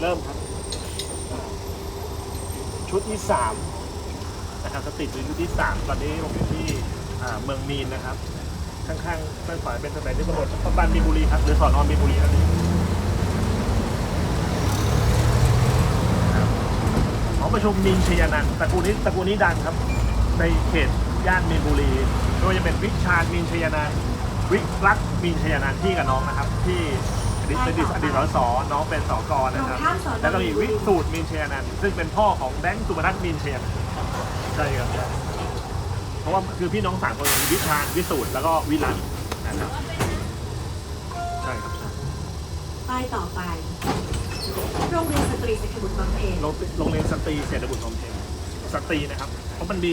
เริ่มครับ ชุดที่สามนะครับสตรีทชุดที่สามตอนนี้ผมอยู่ที่เมืองมีนนะครับ ข้างๆด้านขวาเป็นสถานที่ตำรวจบ้านมีบุรีครับหรือสอนอมีบุรีครับหอประชุมมีนชยนันตระกูลนี้ตระกูลนี้ดังครับ ในเขตย่านมีนบุรีไม่ว่าจะเป็นวิชาญมีนชยนันวิรักมีนชยนันท์พี่กับน้องนะครับที่ ดีตอดีตอดีตสสน้องเป็นสกนะครับแล้วก็มีวิสูตรมีนชยนันท์ซึ่งเป็นพ่อของแบงค์สุภทัศน์มีนชยนันท์ใช่ครับเพราะว่าคือพี่น้องสามคนมีวิชาญวิสูตรแล้วก็วิรัตน์นะครับใช่ครับป้ายต่อไปโรงเรียนสตรีสขบุตรบำเพ็ญโรงโรงเรียนสตรีเศรษฐบุตรบำเพ็ญสตรีนะครับเพราะมันมี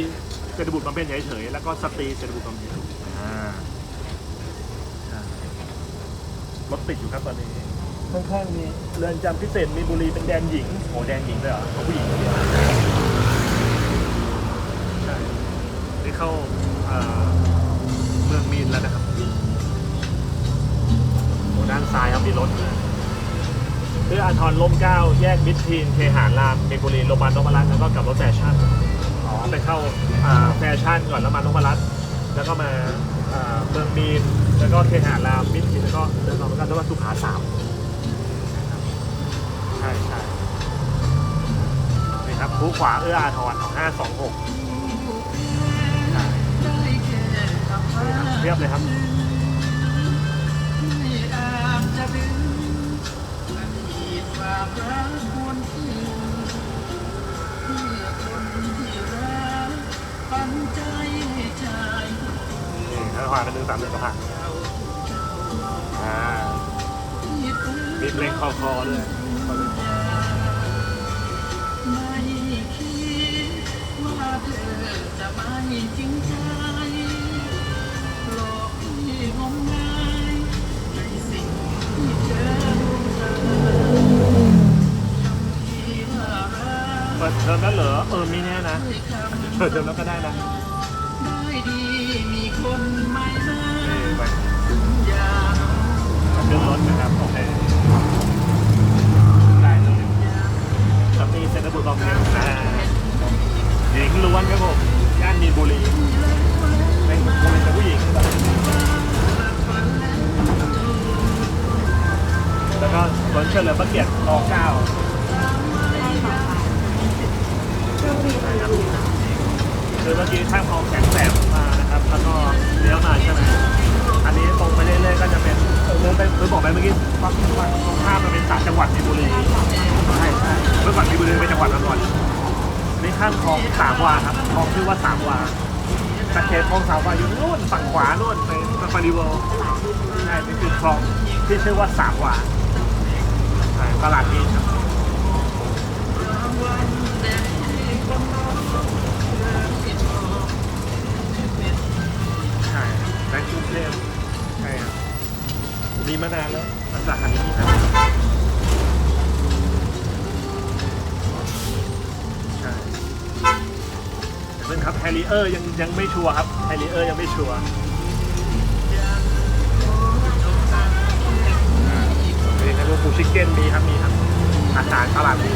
เศรษฐบุตรบำเพ็ญเฉยๆแล้วก็สตรีเศรษฐบุตรบำเพ็ญอ่าใช่ร ถติดอยู่ครับตอนนี้ ข้างๆมีเรือนจำพิเศษมีนบุรีเป็นแดนหญิง โอ้แดนหญิงเลยเหรอของผู้หญิงคนเดียวใช่นี่เข้าเอ่อเมืองมีนแล้วนะครับโอ้ด้านซ้ายครับมีรถเลยเพื่ออาทรล่มเกล้าแยกมิตรทีนเคหารามเมนบุรีโรงพยาบาลนพรัตน์แล้วก็กลับรถแฟชั่นอ๋อไปเข้าอ่าแฟชั่นก่อนแล้วมานพรัตน์แล้วก็มาอ่าเมืองมีน แล้วก็เคหารามมิตรแล้วก็เดินต่อมากันแล้วว่าสุขาสามใช่ใช่นี่ครับคูขวาเอื้ออาทรของห้าสองหกเรียบเลยครับนี่ถ้าขวากันหนึ่งสามหนึ่งกระพัง อ่ามีเพลงคอคอด้วยเปิดเทอมแล้วเหรอเออมีแน่นะเปิดเทอมแล้วก็ได้นะ ขึ้นรถนะครับโอเคได้เลยสตรีเซ็นทรัลบุรีรัมย์อ่าหญิงล้วนครับผมย่านมีนบุรีเป็นบุรีเป็นผู้หญิง แล้วก็สวนเฉลิมพระเกียรติรเก้าป้ายต่อไปรงเรียนบุรีรัมย์คือเมื่อกี้ข้ามคลองแสงแสบมานะครับ แล้วก็เลี้ยวมาใช่ไหมอันนี้ตรงไปเรื่อยๆก็จะเป็น เออไปคือบอกไปเมื่อกี้ว่าว่าข้ามมันเป็นสามจังหวัดมีนบุรีใช่ใช่เมื่อก่อนมีบุรีเป็นจังหวัดมาก่อนอันข้ามคลองสามวาครับคลองชื่อว่าสามวาตะเคียนคลองสามวาอยู่นู่นฝั่งขวานู่นไปซารีเวิลด์ใช่นี่คือคลองที่ชื่อว่าสามวาใช่ตลาดนี้ครับใช่แบงค์กรุงเทพล่ มีมานานแล้วสาขานี้มีนานใช่แต่เพิ่งครับแฮร์รี่เออร์ยังยังไม่ชัวร์ครับแฮร์รี่เออร์ยังไม่ชัวร์นี่ครับปูชิคเก้นมีครับมีครับอาหารตลาดมี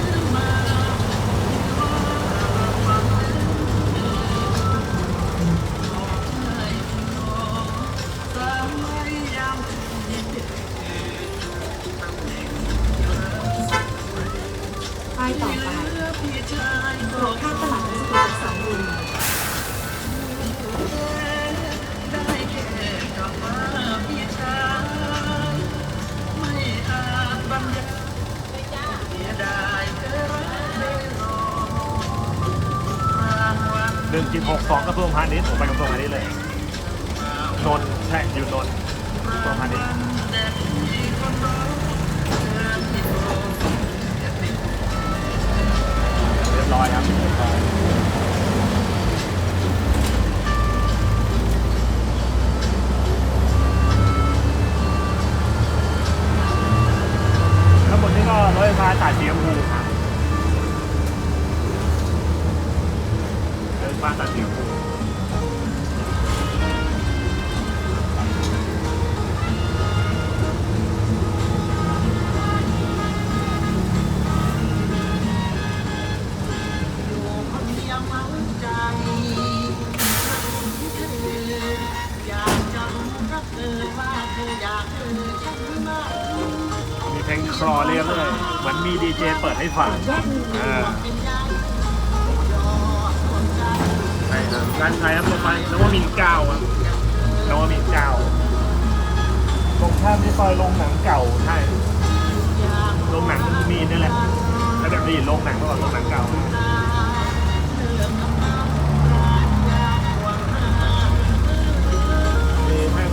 นี่โรงหนังเมื่อก่อนโรงหนังเก่า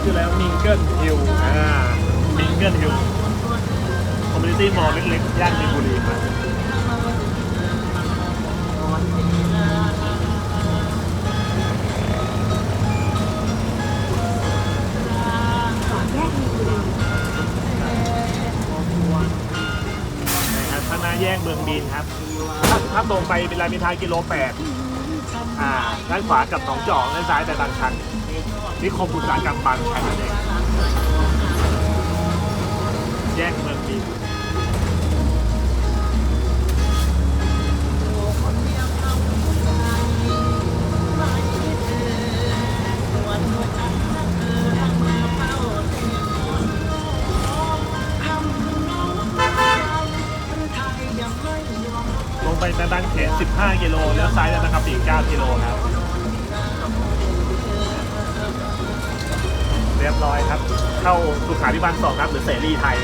ชื่อแล้วมิงเกิลฮิลอ่ามิงเกิลฮิลคอมมูนิตี้มอลเล็กๆย่านมีนบุรีครับ เมืองบีนครับ ถ้าตรงไปเป็นรามอิทาากิโลแปดอ่าด้านขวากับหนองจอกด้านซ้ายแต่บางชันนิคมอุตสาหกรรมบางชันเลยแยกเมือง ทางด้านเขต 15 กิโลแล้ยวซ้ายแล้วนะครับอีก9กิโลครับเรียบร้อยครับ เข้าสุขาพิบาลสองครับ หรือเสรีไทย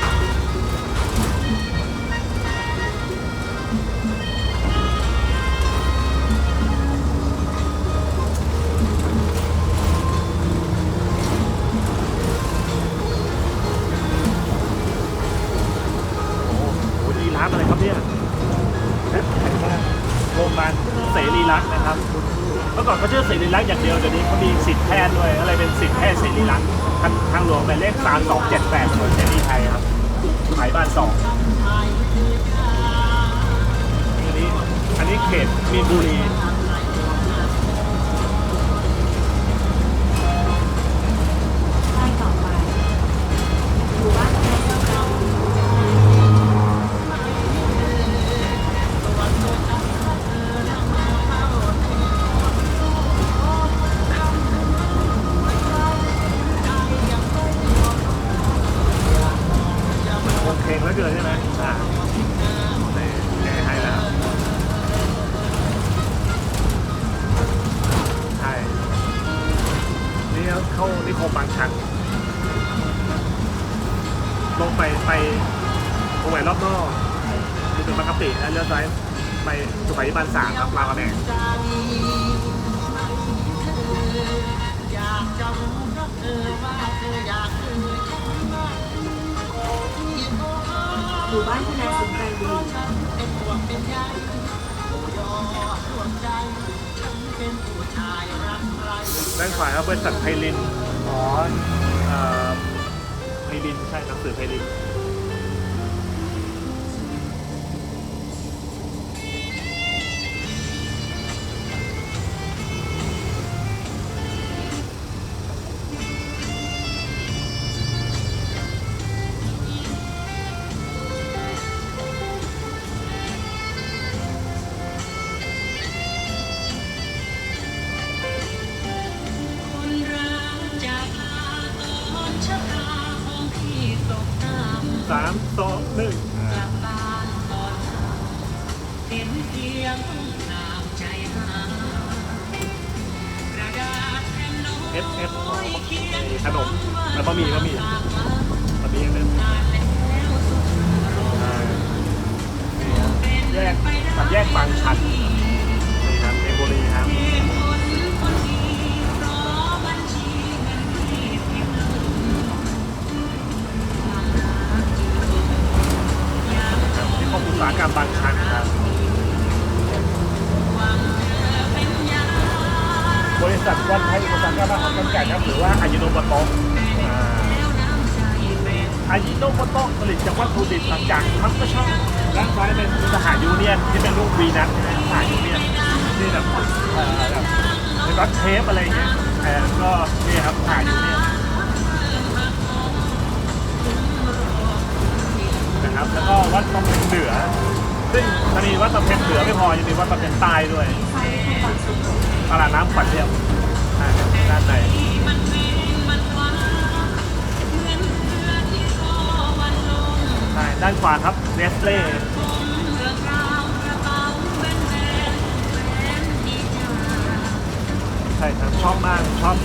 ื่อก่อนเขาชื่อสิริรักษ์อย่างเดียวเดี๋ยวนี้เขามีสิทธิ์แพทย์ด้วยอะไรเป็นสิทธิ์แพทย์สิริรักษ์ทางทางหลวงหมายเลขสามสองเจ็ดแปดถนนเสรีไทยครับขายบ้านสองอันนี้อันนี้เขตมีบุรี ด้านขวาครับบริษัทไพลิน อ๋อไพลิน ใช่หนังสือไพลินานขวาครับเนสเล่ใช่ครับชอบมากชอบ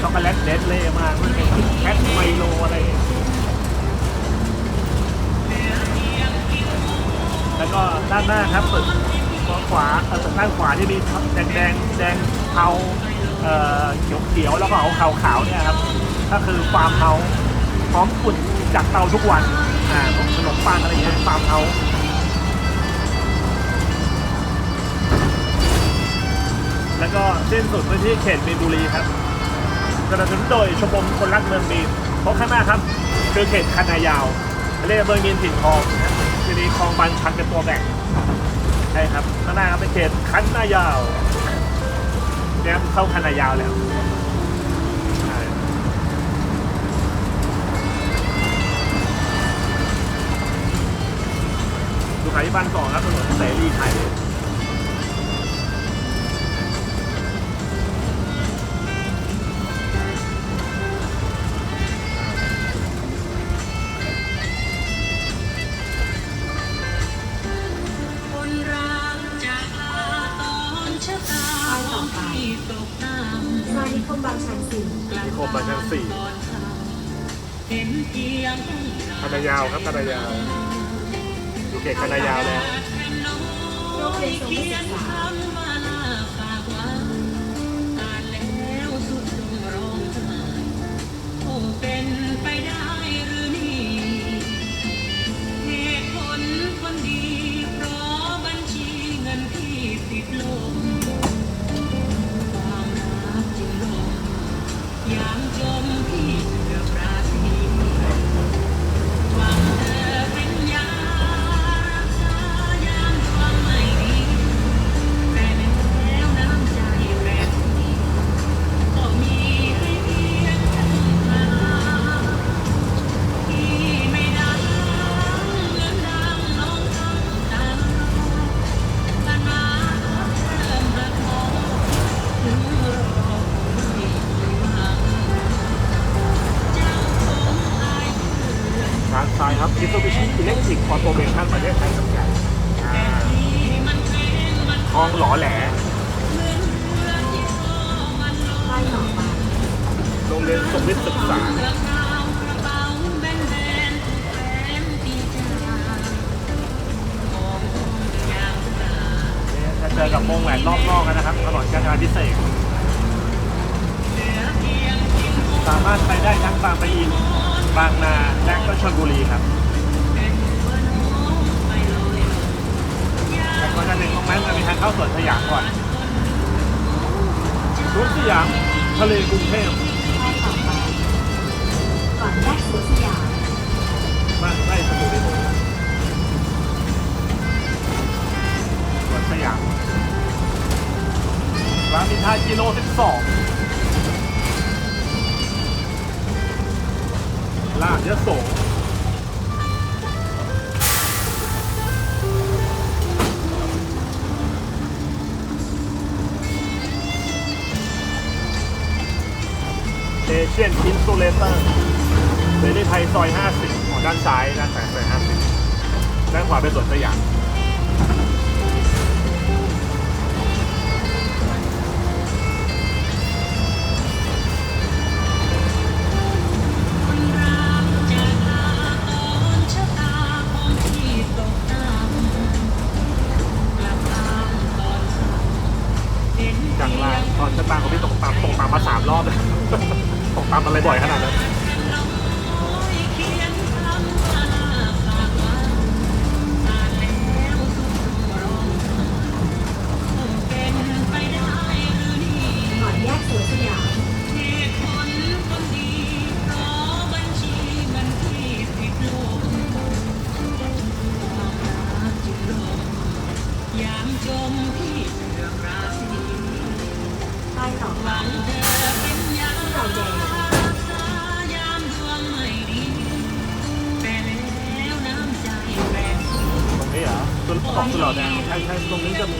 ช็อกโกแลตเนสเล่มากมันเป็นแคทไมโลอะไรแล้วก็ด้านหน้าครับตึกขวาตึกด้านขวาที่มีแดงแดงแดงเทาเอ่อเขียวเขียวแล้วก็ขาวขาวๆเนี่ยครับก็คือฟาร์มเฮาส์พร้อมอุ่นจากเตาทุกวัน อ่าพวกขนมปังอะไรอย่างเงี้ยฟาร์มเฮาส์แล้วก็สิ้นสุดไปที่เขตมีนบุรีครับสนับสนุนโดยชมรมคนรักเมืองมีนเพราะข้างหน้าครับ คือเขตคันนายาวเรียกเมืองมีนถิ่นทองนะจะมีคลองบางชันเป็นตัวแบ่งใช่ครับข้างหน้าครับเป็นเขตคันนายาวเนี่ยเข้าคันนายาวแล้ว ที่บ้านก่อนครับถนนเสรีไทยคนรักจากลาตอนชะตาของพี่ตกต่ำซอยนิคมบางชันสี่นิคมบางชันสี่เห็นเพียงคันนายาวครับคันนายาวดู เกตคันยาวแล้ว โรงเรียนทรงศึกษา แหวนรอบนอกกันนะครับถนนกาญจนาพิเศษกเหลือเพียงทิ้งสามารถไปได้ทั้งบางปะอิน บางนาและก็ชลบุรีครับเป็นหัวน้องไปลอยลงยาแต่ก่อนจะถึงตรงนั้นจะมีทางเข้าสวนสยามก่อนสวนสยามทะเลกรุงเทพใต้ต่อไปก่อนแยกสวนสยามบ้านไร่สมุทรสงสวนสยาม รามอินทรากิโล 12 ลาดยะโสเอเชียนอินซูเลเตอร์เสรีไทยซอย 50 ของด้านซ้ายด้านซ้ายซอย50 ด้านขวาเป็นสวนสยามาของตกตามมมาสามรอบเลยตกตามอะไรบ่อยขนาดนั้นน้อยแยกสวนสยามเหตุผลคนดีเพราะบัญชีเงินที่ติดลมความรักจึงลงยาม ปวังเธอเป็นยาที่เราแดงรักษายามดวงไม่ดีแต่แล้วน้ำใจแปรปรวนตรงนี้เหรอตัวของสุเหร่าแดงใช่ใช่ตรงนี้จะมี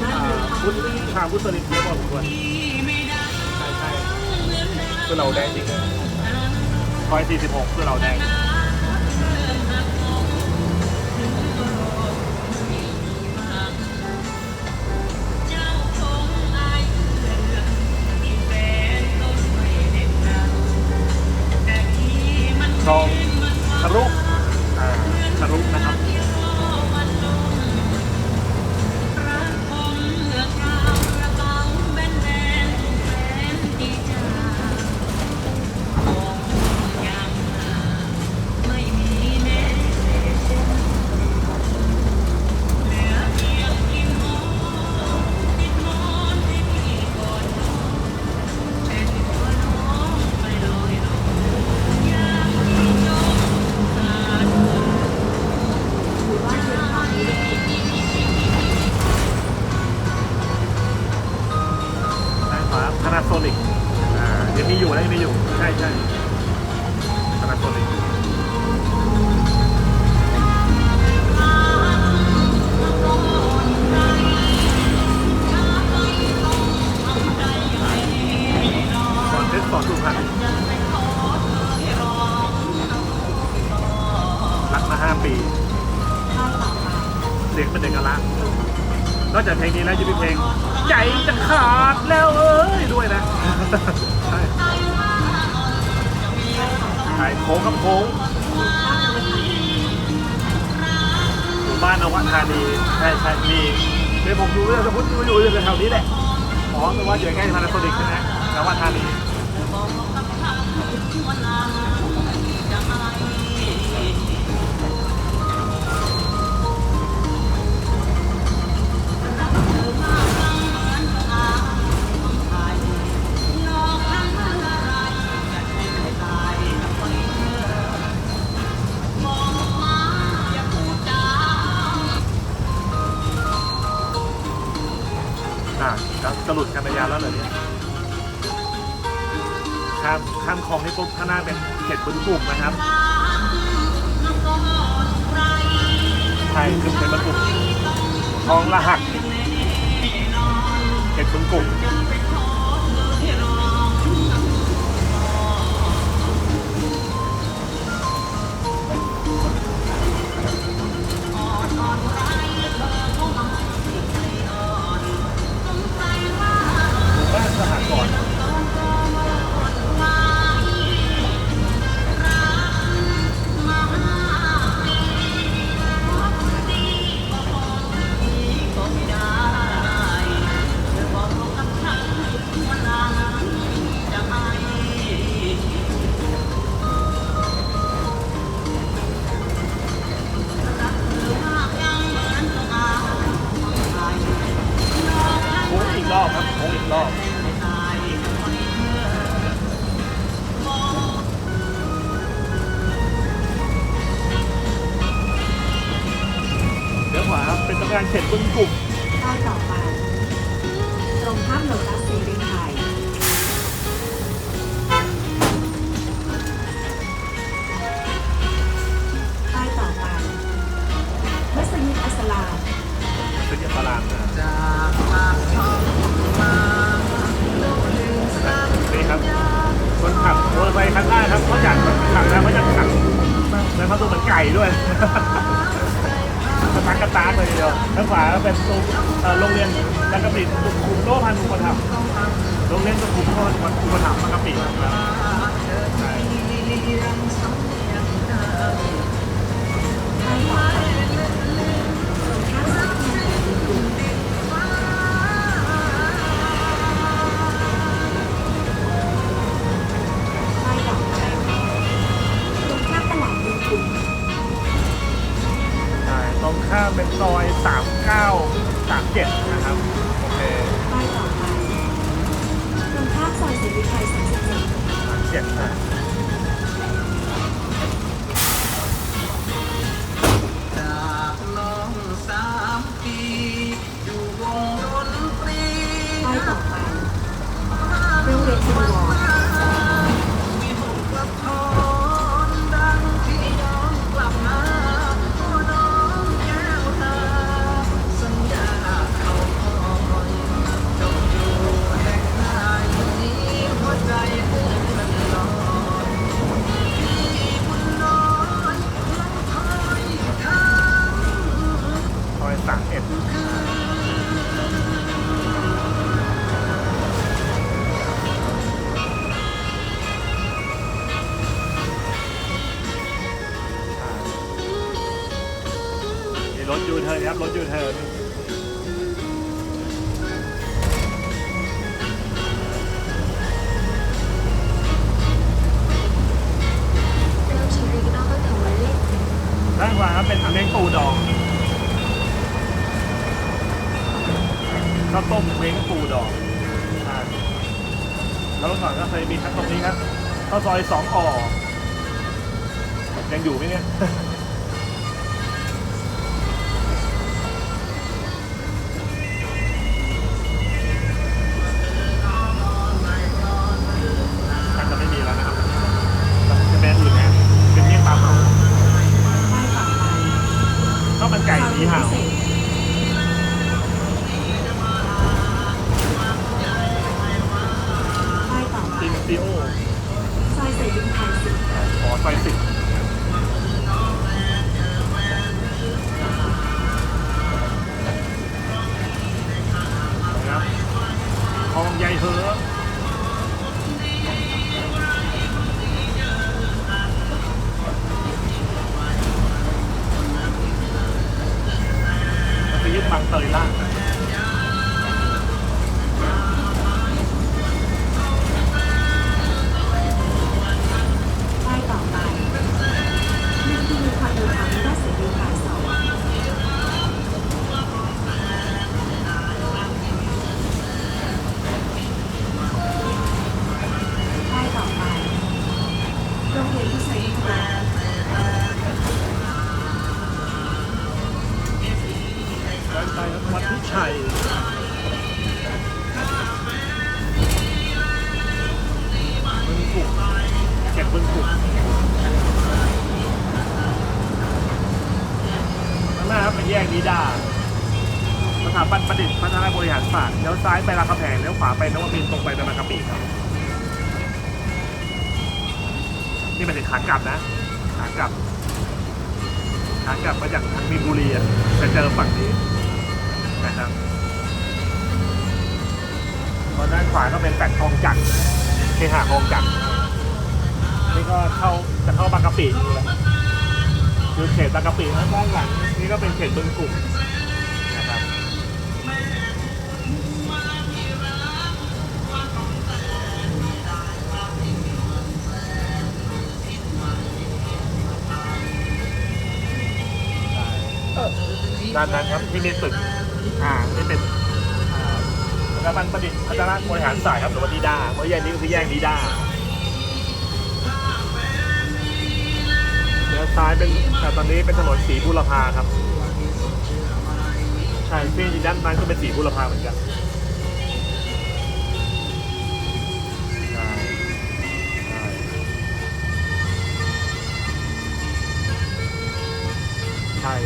ข้านอ่าพุทธชาพุทธลิมเยอะพอสมควรใช่ใช่คือเหร่าแดงจริงเลยซอย46สุเหร่าแดง คลองทะลุทะลุนะครับ โค้งกับโค้งอยู่บ้านนวธานีใช่ใช่มีเดี๋ยวผมดูเรื่องสมมติอยู่อยู่แถวนี้แหละอ๋อแต่ว่าอยู่ใกล้พานาโซนิกใช่ไหมนวธานี หลุดกันระยะแล้วเหรอเนี่ยข้ามข้ามคลองนี่ปุ๊บข้างหน้าเป็นเขตบึงกลุ่มนะครับใช่คือเป็นบึงกลุ่มคลองละหัก วาเป็นตำนานเขตบึงกลุ่มค่ายต่อไปตรงข้ามโลตัสซีรีส์ไทยค่ายต่อไปมัสยิดอัสลามเป็นยาตารางนะจากปากช่องมาโลกหนึ่งสามนี่ครับคนขับมอเตอร์ไซค์คันหน้าครับเขาอยากขับนะเขาจะขับในพัดลมเหมือนไก่ด้วย กระตักกระตากเลยทีเดียวทางขวาเป็นตูเอ่อโรงเรียนจักรปิสุขุมโลพันธ์อุปถัมภ์โรงเรียนสุขุมโลพันธ์อุปถัมภ์จักรปิครับใช่ เป็นซอย 39 37 นะครับ โอเคป้ายต่อไปตรงข้ามซอยเสรีไทย37 37นะจากน้องสามปี อยู่วงดนตรี ป้ายต่อไปโรงเรียนชุมวร ยูเทิร์นครับรถยูเทิร์นเริ่มใช้รีกนอกตั้งแต่วันเล็กด้านขวาครับเป็นเม้งปูดองข้าวต้มเม้งปูดองอ่าแล้วเมื่อก่อนก็เคยมีทั้งตรงนี้ครับข้าวซอยสองอ่อยังอยู่ไหมเนี่ย ลับนะขากลับขากลับมาจากทางมีนบุรีอะจะเจอฝั่งนี้นะครับตอนด้านขวาก็เป็นแฟลตคลองจักรเคหะคลองจักรนี่ก็เข้าจะเข้าบางกะปิอยู่แล้วคือเขตบางกะปินะด้านหลังนี่ก็เป็นเขตบึงกลุ่ม ด้านนั้นครับที่มีตึกอ่านี่เป็นสถาบันประดิษฐ์พัฒนาบริหารสายครับหรือว่าดีด้าเพราะแยกนี้คือแยกดีด้าแล้วซ้ายเป็นแต่ตอนนี้เป็นถนนสีบุรพาครับใช่ที่ด้านนั้นก็เป็นสีบุรพาเหมือนกัน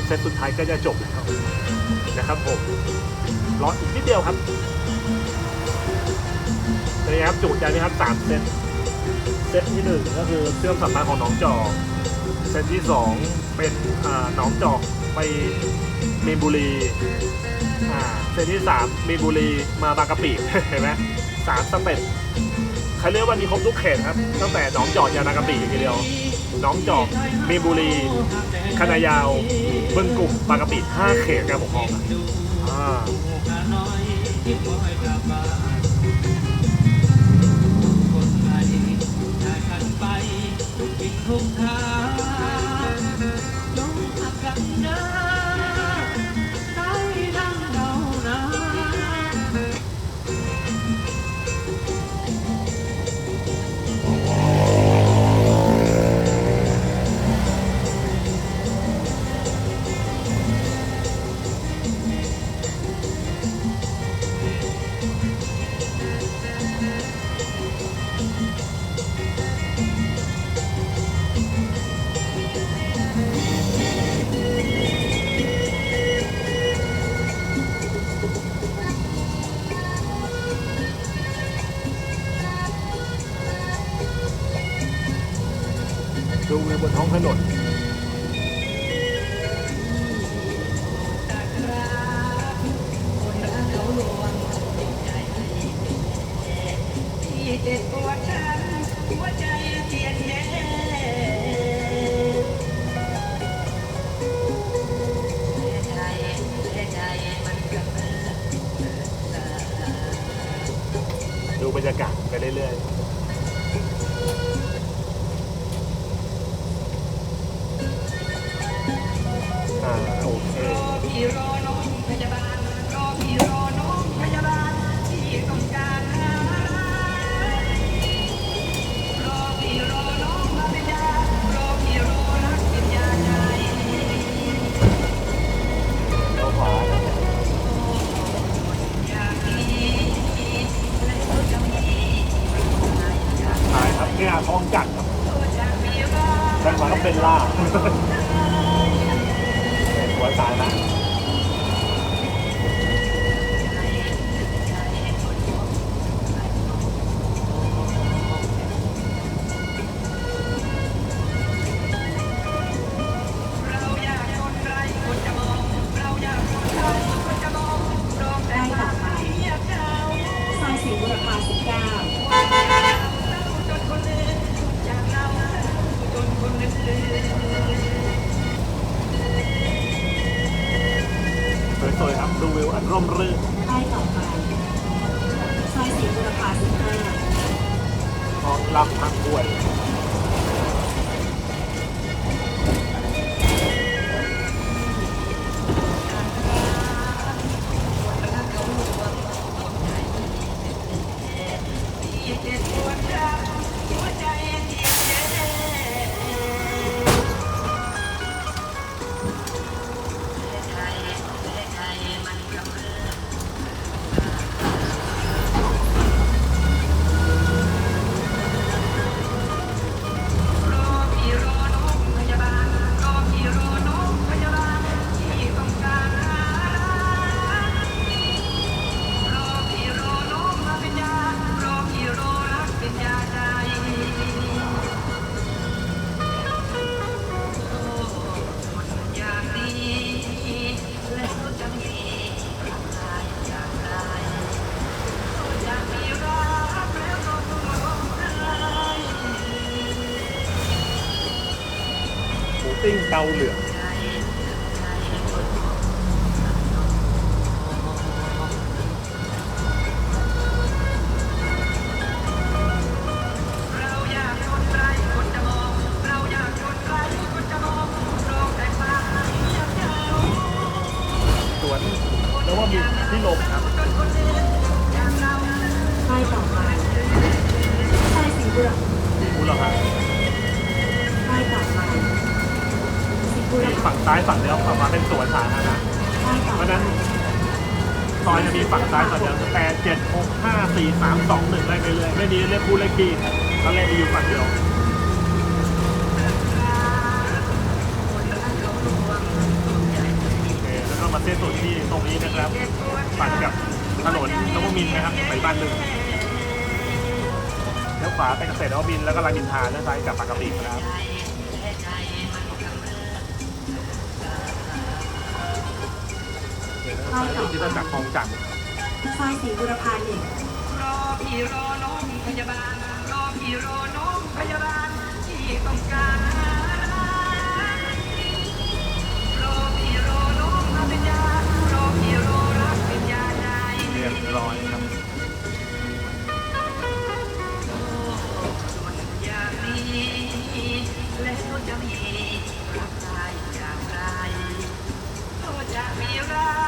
เซตสุดท้ายก็จะจบแล้วนะครับผมรออีกนิดเดียวครับนี่ครับจุใจไหมครับสามเซตเซตที่หนึ่งก็คือเครื่องสำอางของน้องจอกเซตที่สองเป็นอ่าหนองจอกไปมีนบุรีอ่าเซตที่สามมีนบุรีมาบางกะปิเห็นไหมสามสเต็ปใครเรียกว่ามีครบทุกเขตครับ ตั้งแต่หนองจอกยานบางกะปิอย่างเดียวหนองจอกมีนบุรี คณะยาวบึงกลุ่มปากกะปิห้าเขตครับผมมองอะอ่าดู รำพังป่วย 青头鱼。 ที่สุดที่ตรงนี้นะครับตัดกับถนนนวมินทร์นะครับสาบ้านดึงเลี้ยวขวาไปเกษตรนวมินแล้วก็รามอินทราแล้วซ้ายกับปากกะปินะครับที่ต้นจากคลองจันทร์ซอยศรีบุรพาหนึ่งรอพี่รอน้องพยาบาลรอพี่รอน้องพยาบาลที่ต้องการ ร้อยครับจะมีรักใครอย่างไรก็จะมีรัก